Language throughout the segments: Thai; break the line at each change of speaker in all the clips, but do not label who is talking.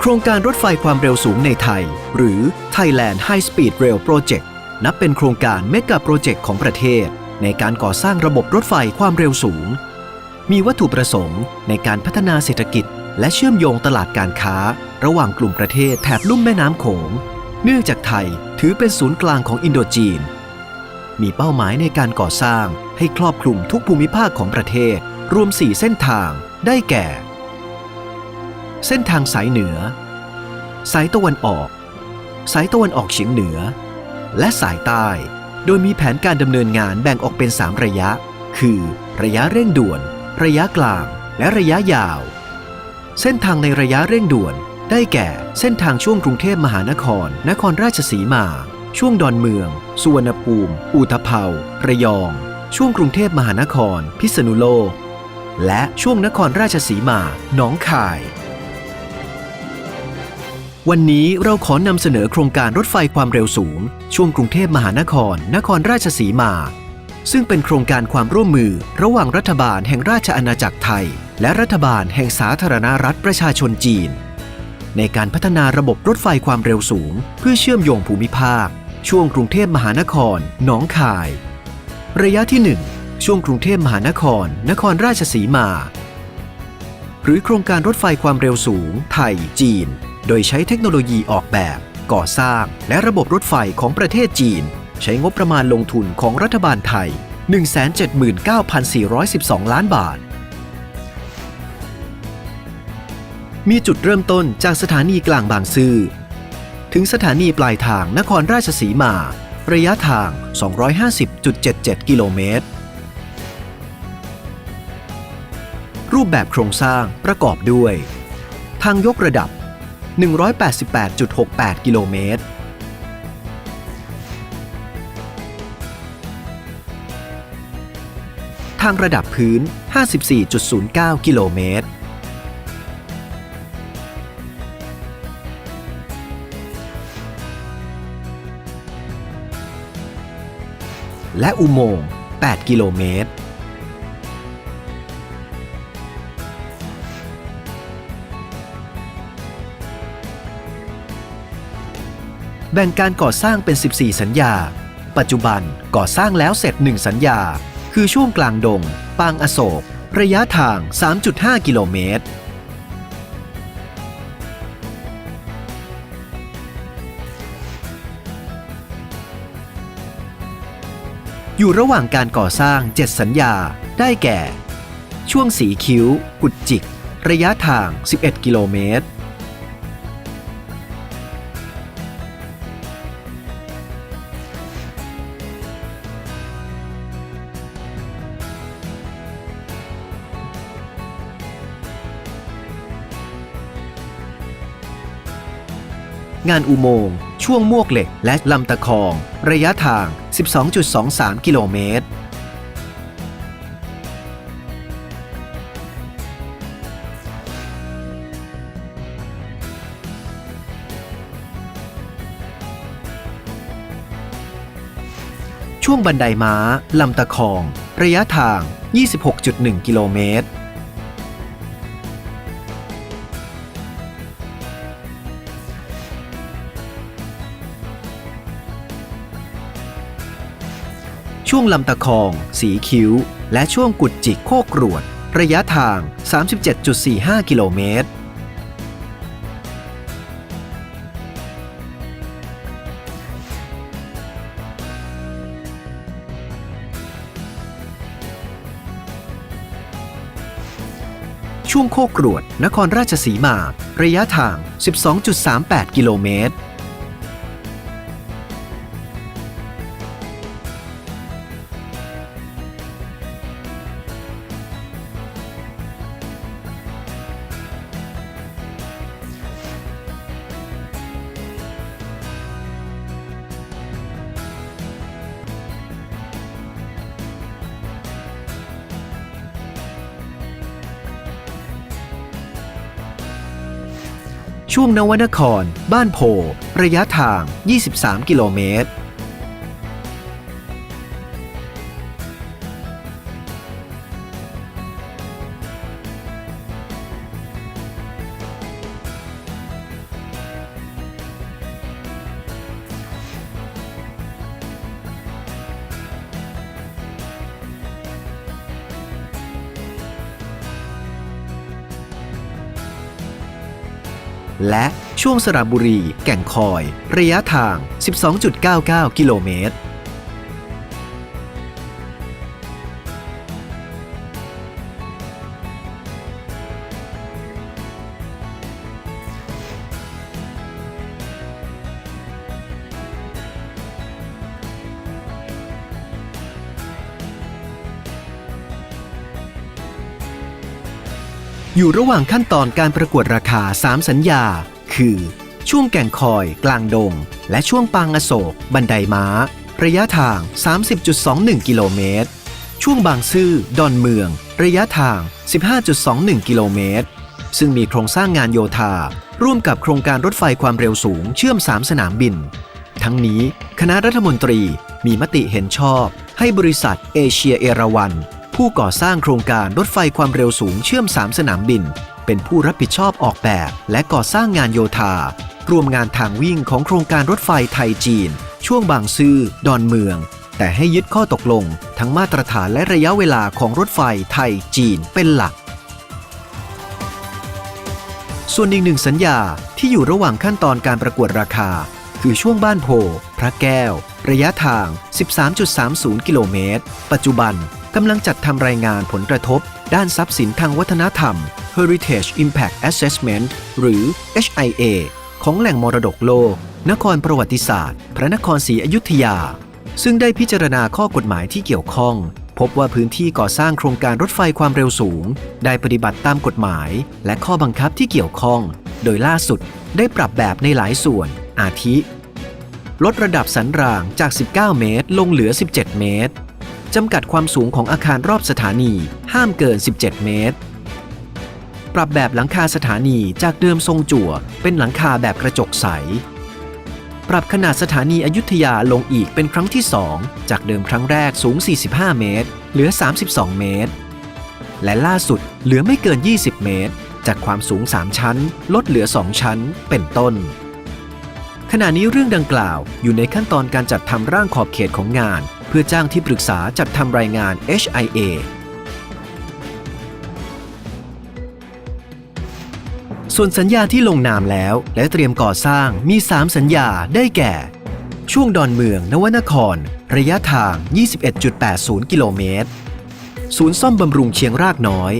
โครงการรถไฟความเร็วสูงในไทย หรือ Thailand High Speed Rail Project นับเป็นโครงการเมกะโปรเจกต์ของประเทศ ในการก่อสร้างระบบรถไฟความเร็วสูง มีวัตถุประสงค์ในการพัฒนาเศรษฐกิจ และเชื่อมโยงตลาดการค้า ระหว่างกลุ่มประเทศแถบลุ่มแม่น้ำโขง เนื่องจากไทยถือเป็นศูนย์กลางของอินโดจีน มีเป้าหมายในการก่อสร้างให้ครอบคลุมทุกภูมิภาคของประเทศ รวม 4 เส้นทาง ได้แก่ เส้นทางสายเหนือ สายตะวันออก สายตะวันออกเฉียงเหนือ และสายใต้ โดยมีแผนการดำเนินงานแบ่งออกเป็น 3 ระยะ คือ ระยะเร่งด่วน ระยะกลาง และระยะยาว เส้นทางในระยะเร่งด่วน ได้แก่เส้นทางช่วงกรุงเทพมหานคร นครราชสีมา ช่วงดอนเมือง สุวรรณภูมิ อุทเภาระยอง ช่วงกรุงเทพมหานคร พิษณุโลก และช่วงนครราชสีมา หนองคาย วันนี้เราขอนำเสนอโครงการรถไฟความเร็วสูง ช่วงกรุงเทพมหานคร นครราชสีมา ซึ่งเป็นโครงการความร่วมมือระหว่างรัฐบาลแห่งราชอาณาจักรไทย และรัฐบาลแห่งสาธารณรัฐประชาชนจีน ในการพัฒนาระบบรถไฟความเร็วสูง เพื่อเชื่อมโยงภูมิภาค ช่วงกรุงเทพมหานคร หนองคาย ระยะที่ 1 ช่วงกรุงเทพมหานคร นครราชสีมา หรือโครงการรถไฟความเร็วสูง ไทยจีนโดยใช้เทคโนโลยีออกแบบ ก่อสร้าง และระบบรถไฟของประเทศจีน ใช้งบประมาณลงทุนของรัฐบาลไทย 179,412 ล้านบาท มีจุดเริ่มต้นจากสถานีกลางบางซื่อถึงสถานีปลายทางนครราชสีมา ระยะทาง 250.77 กิโลเมตร รูปแบบโครงสร้างประกอบด้วย ทางยกระดับ 188.68 กิโลเมตร ทางระดับพื้น 54.09 กิโลเมตร และอุโมงค์ 8 กิโลเมตร แบ่งการก่อสร้างเป็น 14 สัญญา ปัจจุบันก่อสร้างแล้วเสร็จ 1 สัญญา คือช่วงกลางดง ปางอโศก ระยะทาง 3.5 กิโลเมตร อยู่ระหว่างการก่อสร้าง 7 สัญญา ได้แก่ ช่วงสีคิ้ว กุดจิก ระยะทาง 11 กิโลเมตร งานอุโมงค์ ช่วงมวกเหล็ก และลำตะคอง ระยะทาง 12.23 กิโลเมตร ช่วงบันไดม้า ลำตะคอง ระยะทาง 26.1 กิโลเมตร ช่วงลำตะคอง สีคิ้ว และช่วงกุดจิกโคกรวด ระยะทาง 37.45 กิโลเมตร ช่วงโคกรวด นครราชสีมา ระยะทาง 12.38 กิโลเมตร ช่วงนวนคร บ้านโพระยะทาง 23 กิโลเมตร และช่วงสระบุรี แก่งคอย ระยะทาง 12.99 กิโลเมตร อยู่ระหว่างขั้นตอนการประกวดราคา 3 สัญญา คือ ช่วงแก่งคอย กลางดง และช่วงปางอโศก บันไดม้า ระยะทาง 30.21 กิโลเมตร ช่วงบางซื่อ ดอนเมือง ระยะทาง 15.21 กิโลเมตร ซึ่งมีโครงสร้างงานโยธา ร่วมกับโครงการรถไฟความเร็วสูงเชื่อม 3 สนามบิน ทั้งนี้ คณะรัฐมนตรีมีมติเห็นชอบ ให้บริษัทเอเชียเอราวัน ผู้ก่อสร้างโครงการรถไฟความเร็วสูงเชื่อม 3 สนามบิน เป็นผู้รับผิดชอบออกแบบ และก่อสร้างงานโยธา รวมงานทางวิ่งของโครงการรถไฟไทยจีน ช่วงบางซื่อดอนเมือง แต่ให้ยึดข้อตกลง ทั้งมาตรฐานและระยะเวลาของรถไฟไทยจีนเป็นหลัก ส่วนอีกหนึ่งสัญญาที่อยู่ระหว่างขั้นตอนการประกวดราคา คือช่วงบ้านโพ พระแก้ว ระยะทาง 13.30 กิโลเมตร ปัจจุบัน กำลังจัดทำรายงานผลกระทบ ด้านทรัพย์สินทางวัฒนธรรม Heritage Impact Assessment หรือ HIA ของแหล่งมรดกโลก นครประวัติศาสตร์ พระนครศรีอยุธยา ซึ่งได้พิจารณาข้อกฎหมายที่เกี่ยวข้อง พบว่าพื้นที่ก่อสร้างโครงการรถไฟความเร็วสูง ได้ปฏิบัติตามกฎหมาย และข้อบังคับที่เกี่ยวข้อง โดยล่าสุดได้ปรับแบบในหลายส่วน อาทิ ลดระดับสันรางจาก 19 เมตร ลงเหลือ 17 เมตร จำกัดความสูงของอาคารรอบสถานี ห้ามเกิน 17 เมตร ปรับแบบหลังคาสถานีจากเดิมทรงจั่ว เป็นหลังคาแบบกระจกใส ปรับขนาดสถานีอยุธยาลงอีกเป็นครั้งที่ 2 จากเดิมครั้งแรกสูง 45 เมตร เหลือ 32 เมตร และล่าสุดเหลือไม่เกิน 20 เมตร จากความสูง 3 ชั้น ลดเหลือ 2 ชั้น เป็นต้นขณะนี้เรื่องดังกล่าวอยู่ในขั้นตอนการจัดทำร่างขอบเขตของงาน เพื่อจ้างที่ปรึกษาจัดทำรายงาน HIA ส่วนสัญญาที่ลงนามแล้วและเตรียมก่อสร้างมี 3 สัญญาได้แก่ ช่วงดอนเมืองนวนคร ระยะทาง 21.80 กิโลเมตร ศูนย์ซ่อมบำรุงเชียงรากน้อย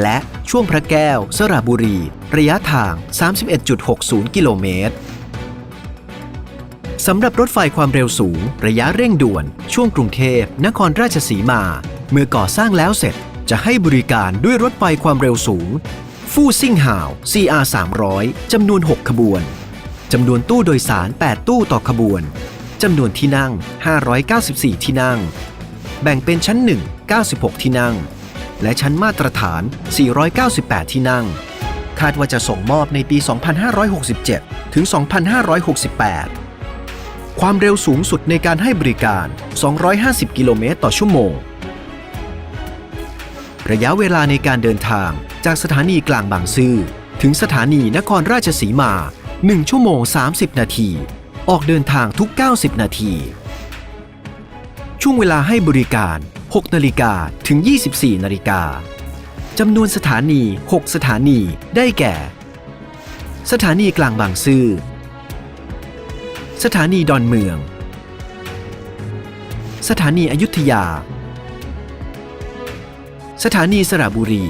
และช่วงพระแก้ว สระบุรี ระยะทาง 31.60 กิโลเมตร สำหรับรถไฟความเร็วสูง ระยะเร่งด่วน ช่วงกรุงเทพ นครราชสีมา เมื่อก่อสร้างแล้วเสร็จจะให้บริการด้วยรถไฟความเร็วสูง ฟู่ซิ่งหาว CR 300จำนวน 6 ขบวนจำนวนตู้โดยสาร 8 ตู้ต่อขบวนจำนวนที่นั่ง 594 ที่นั่ง แบ่งเป็นชั้น 1 96 ที่นั่ง และชั้นมาตรฐาน 498 ที่นั่ง คาดว่าจะส่งมอบในปี 2567 ถึง 2568 ความเร็วสูงสุดในการให้บริการ 250 กิโลเมตรต่อชั่วโมง ระยะเวลาในการเดินทางจากสถานีกลางบางซื่อถึงสถานีนครราชสีมา 1 ชั่วโมง 30 นาที ออกเดินทางทุก 90 นาที ช่วงเวลาให้บริการ 6 นาฬิกาถึง 24 นาฬิกาจำนวนสถานี 6 สถานีได้แก่ สถานีกลางบางซื่อ สถานีดอนเมือง สถานีอยุธยา สถานีสระบุรี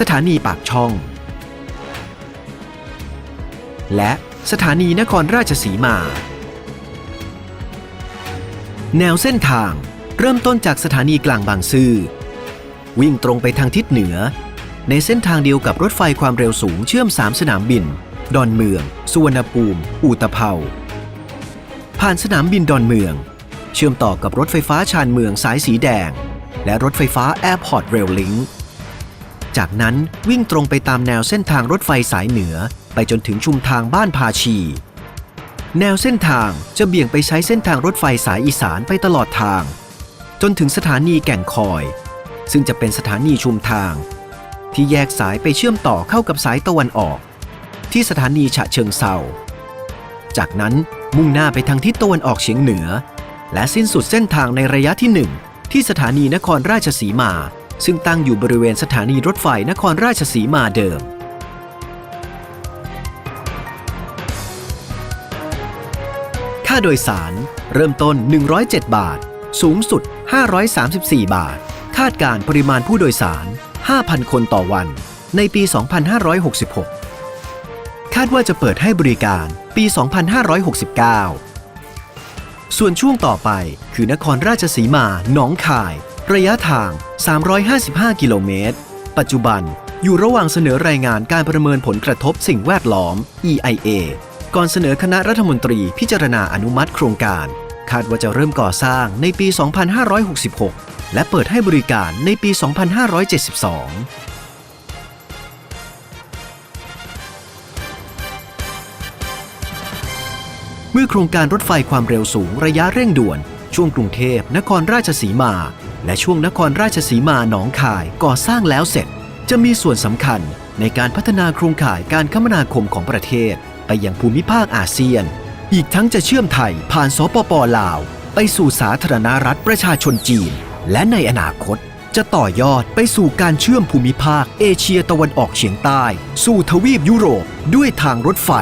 สถานีปากช่อง และสถานีนครราชสีมา แนวเส้นทางเริ่มต้นจากสถานีกลางบางซื่อวิ่งตรงไปทางทิศเหนือ ในเส้นทางเดียวกับรถไฟความเร็วสูงเชื่อม 3 สนามบิน ดอนเมือง สุวรรณภูมิอูตะเภาผ่านสนามบินดอนเมือง เชื่อมต่อกับรถไฟฟ้าชานเมืองสายสีแดง และรถไฟฟ้า Airport Rail Link จากนั้นวิ่งตรงไปตามแนวเส้นทางรถไฟสายเหนือไปจนถึงชุมทางบ้านพาชี แนวเส้นทางจะเบี่ยงไปใช้เส้นทางรถไฟสายอีสานไปตลอดทาง จนถึงสถานีแก่งคอย ซึ่งจะเป็นสถานีชุมทาง ที่แยกสายไปเชื่อมต่อเข้ากับสายตะวันออก ที่สถานีฉะเชิงเซาจากนั้นมุ่งหน้าไปทางทิศตะวันออกเฉียงเหนือ และสิ้นสุดเส้นทางในระยะที่ 1 ที่สถานีนครราชสีมา ซึ่งตั้งอยู่บริเวณสถานีรถไฟนครราชสีมาเดิมค่าโดยสารเริ่มต้น 107 บาท สูงสุด 534 บาท คาดการปริมาณผู้โดยสาร 5,000 คนต่อวัน ในปี 2566 คาดว่าจะเปิดให้บริการปี 2569 ส่วนช่วงต่อไปคือนครราชสีมา หนองคาย ระยะทาง 355 กิโลเมตร ปัจจุบันอยู่ระหว่างเสนอรายงานการประเมินผลกระทบสิ่งแวดล้อม EIA ก่อนเสนอคณะรัฐมนตรีพิจารณาอนุมัติโครงการ คาดว่าจะเริ่มก่อสร้างในปี 2566 และเปิดให้บริการในปี 2572 เมื่อโครงการรถไฟความเร็วสูงระยะเร่งด่วน ช่วงกรุงเทพนครราชสีมา และช่วงนครราชสีมาหนองคายก่อสร้างแล้วเสร็จ จะมีส่วนสำคัญในการพัฒนาโครงข่ายการคมนาคมของประเทศ ไปยังภูมิภาคอาเซียน อีกทั้งจะเชื่อมไทยผ่านสปปลาว ไปสู่สาธารณรัฐประชาชนจีน และในอนาคตจะต่อยอดไปสู่การเชื่อมภูมิภาคเอเชียตะวันออกเฉียงใต้ สู่ทวีปยุโรปด้วยทางรถไฟ